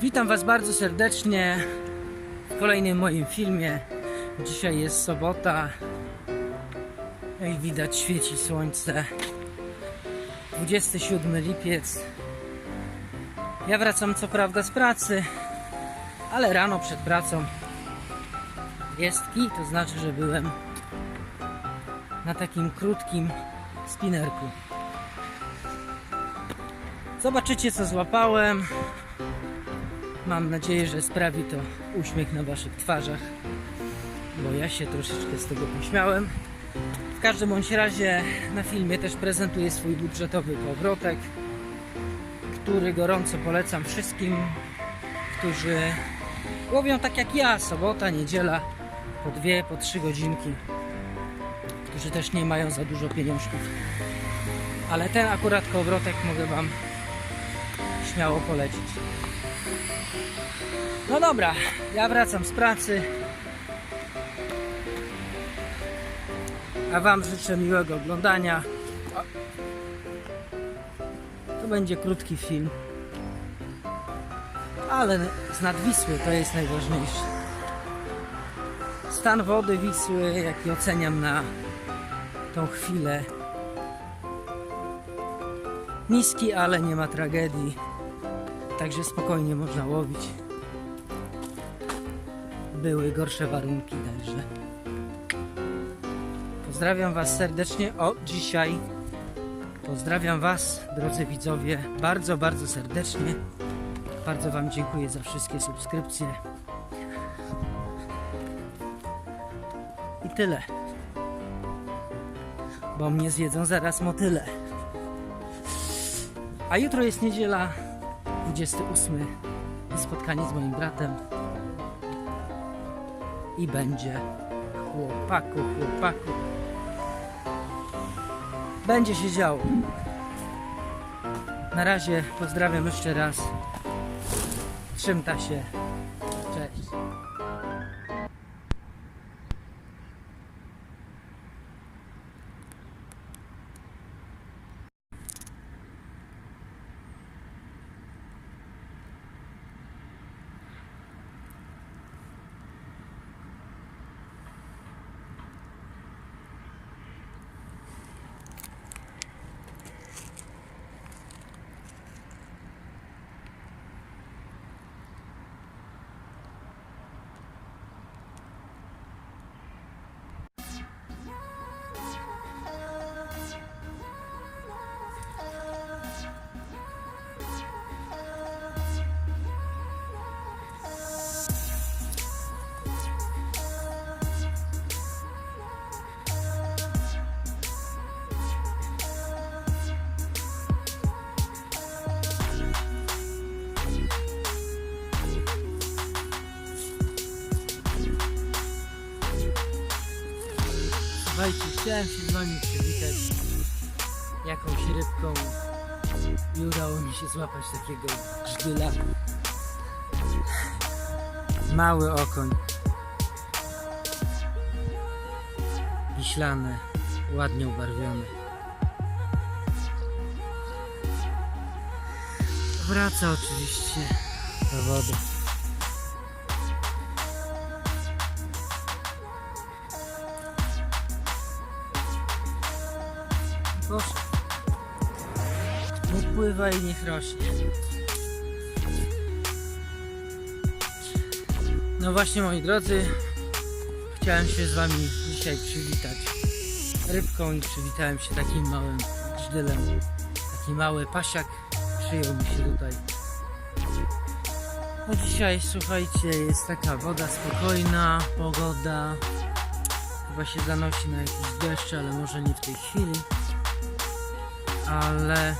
Witam Was bardzo serdecznie w kolejnym moim filmie. Dzisiaj jest sobota. Jak widać, świeci słońce. 27 lipiec. Ja wracam co prawda z pracy, ale rano przed pracą jest kij, to znaczy, że byłem na takim krótkim spinerku. Zobaczycie co złapałem. Mam nadzieję, że sprawi to uśmiech na waszych twarzach, bo ja się troszeczkę z tego pośmiałem. W każdym bądź razie na filmie też prezentuję swój budżetowy powrotek, który gorąco polecam wszystkim, którzy łowią tak jak ja, sobota, niedziela, po dwie, po trzy godzinki, którzy też nie mają za dużo pieniążków. Ale ten akurat kołowrotek mogę wam śmiało polecić. No dobra, ja wracam z pracy. A Wam życzę miłego oglądania. To będzie krótki film. Ale z nad Wisły to jest najważniejsze. Stan wody Wisły, jaki oceniam na tą chwilę. Niski, ale nie ma tragedii. Także spokojnie można łowić były gorsze warunki, także pozdrawiam Was serdecznie. O, dzisiaj pozdrawiam Was, drodzy widzowie, bardzo, bardzo serdecznie. Bardzo Wam dziękuję za wszystkie subskrypcje. I tyle. Bo mnie zjedzą zaraz motyle. A jutro jest niedziela 28 i spotkanie z moim bratem i będzie chłopaku, chłopaku. Będzie się działo. Na razie pozdrawiam jeszcze raz. Trzymta się. Cześć. Słuchajcie, chciałem się z wami przywitać jakąś rybką i udało mi się złapać takiego żdyla. Mały okoń. Wiślane, ładnie ubarwione. Wraca oczywiście do wody. Proszę. Niech pływa i niech rośnie. No właśnie moi drodzy, chciałem się z wami dzisiaj przywitać rybką i przywitałem się takim małym grzdylem. Taki mały pasiak przyjął mi się tutaj. No dzisiaj słuchajcie, jest taka woda spokojna, pogoda. Chyba się zanosi na jakiś deszcz, ale może nie w tej chwili ale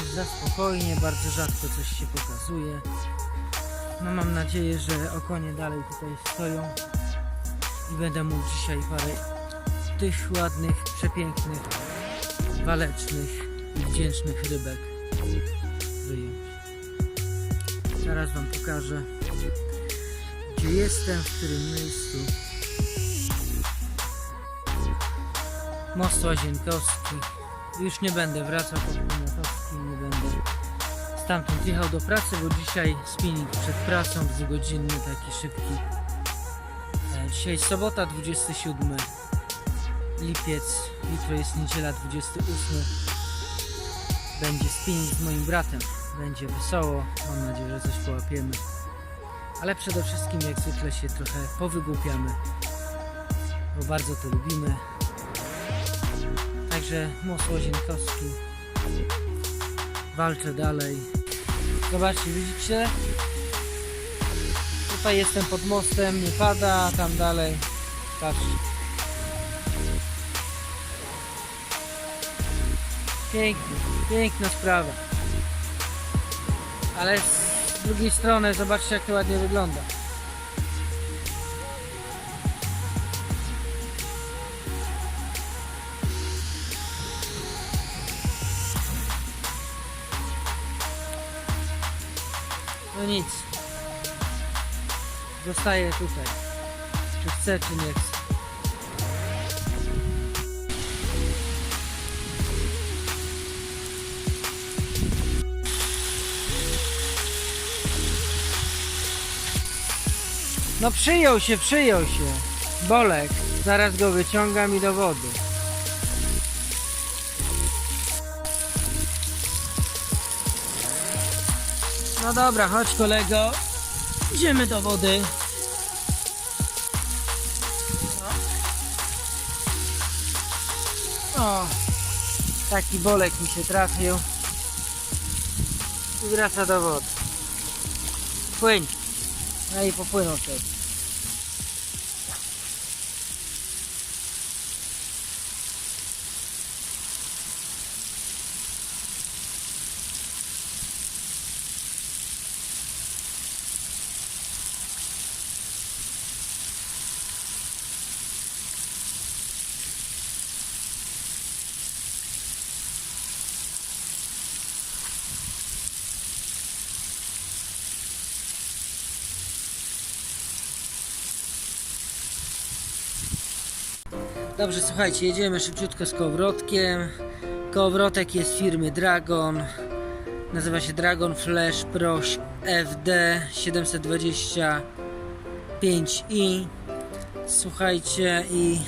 jest za spokojnie, bardzo rzadko coś się pokazuje. No mam nadzieję, że okonie dalej tutaj stoją i będę mógł dzisiaj parę tych ładnych, przepięknych, walecznych i wdzięcznych rybek wyjąć. Zaraz wam pokażę gdzie jestem, w którym miejscu. Most Łazienkowski. Już nie będę wracał pod Poniatowski, nie będę stamtąd jechał do pracy, bo dzisiaj spinning przed pracą, dwugodzinny, taki szybki. E, Dzisiaj sobota, 27 lipiec, jutro jest niedziela, 28. Będzie spinning z moim bratem, będzie wesoło, mam nadzieję, że coś połapiemy. Ale przede wszystkim, jak zwykle, się trochę powygłupiamy, bo bardzo to lubimy. Także most Łazienkowski. Walczę dalej. Zobaczcie, widzicie? Tutaj jestem pod mostem, nie pada, tam dalej. Patrzcie. Piękna sprawa. Ale z drugiej strony zobaczcie jak to ładnie wygląda. No nic. Zostaję tutaj. Czy chcę, czy nie chcę. No przyjął się, przyjął się. Bolek. Zaraz go wyciągam i do wody. No dobra, chodź kolego. Idziemy do wody. O, taki bolek mi się trafił. I wraca do wody. Płyń. No i popłynął sobie. Dobrze, słuchajcie, jedziemy szybciutko z kołowrotkiem. Kołowrotek jest firmy Dragon. Nazywa się Dragon Flash Pro FD 725i. Słuchajcie i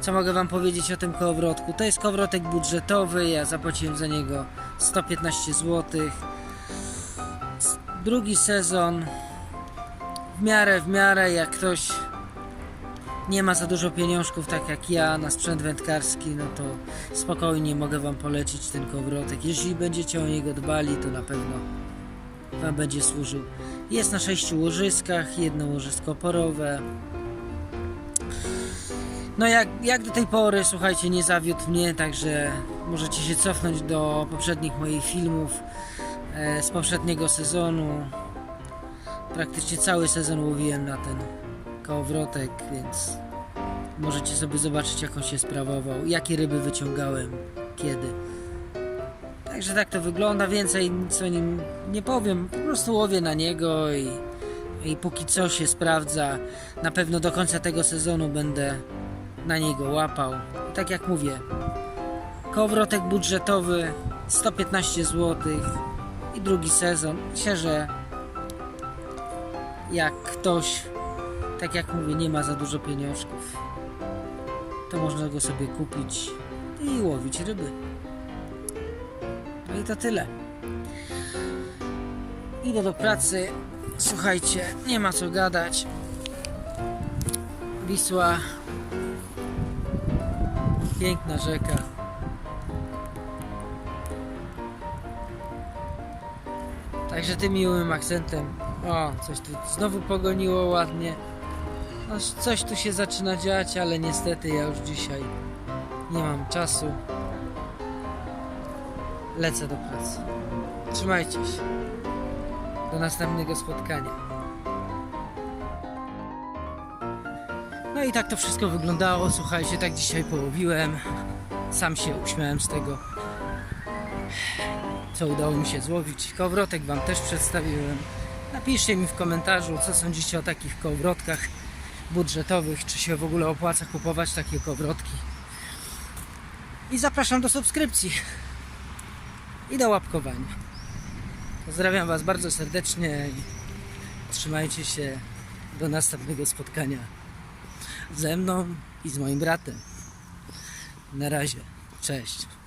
co mogę wam powiedzieć o tym kołowrotku? To jest kołowrotek budżetowy, ja zapłaciłem za niego 115 zł. Drugi sezon w miarę, w miarę jak ktoś nie ma za dużo pieniążków, tak jak ja, na sprzęt wędkarski, no to spokojnie mogę Wam polecić ten kołowrotek. Jeśli będziecie o niego dbali, to na pewno Wam będzie służył. Jest na sześciu łożyskach, jedno łożysko oporowe. No jak, jak do tej pory, słuchajcie, nie zawiódł mnie, także możecie się cofnąć do poprzednich moich filmów e, z poprzedniego sezonu. Praktycznie cały sezon łowiłem na ten kołowrotek, więc możecie sobie zobaczyć jak on się sprawował, jakie ryby wyciągałem, kiedy. Także tak to wygląda, więcej nic o nim nie powiem, po prostu łowię na niego i, i póki co się sprawdza, na pewno do końca tego sezonu będę na niego łapał. I tak jak mówię, kołowrotek budżetowy 115 zł i drugi sezon. Myślę, że jak ktoś tak jak mówię, nie ma za dużo pieniążków, to można go sobie kupić i łowić ryby. No i to tyle. Idę do pracy. Słuchajcie, nie ma co gadać. Wisła. Piękna rzeka. Także tym miłym akcentem. O, coś tu znowu pogoniło ładnie. No, coś tu się zaczyna dziać, ale niestety ja już dzisiaj nie mam czasu. Lecę do pracy. Trzymajcie się. Do następnego spotkania. No i tak to wszystko wyglądało. Słuchajcie, tak dzisiaj połowiłem. Sam się uśmiałem z tego, co udało mi się złowić. Kołowrotek Wam też przedstawiłem. Napiszcie mi w komentarzu, co sądzicie o takich kołowrotkach budżetowych, czy się w ogóle opłaca kupować takie kołowrotki. I zapraszam do subskrypcji i do łapkowania. Pozdrawiam Was bardzo serdecznie i trzymajcie się do następnego spotkania ze mną i z moim bratem. Na razie. Cześć.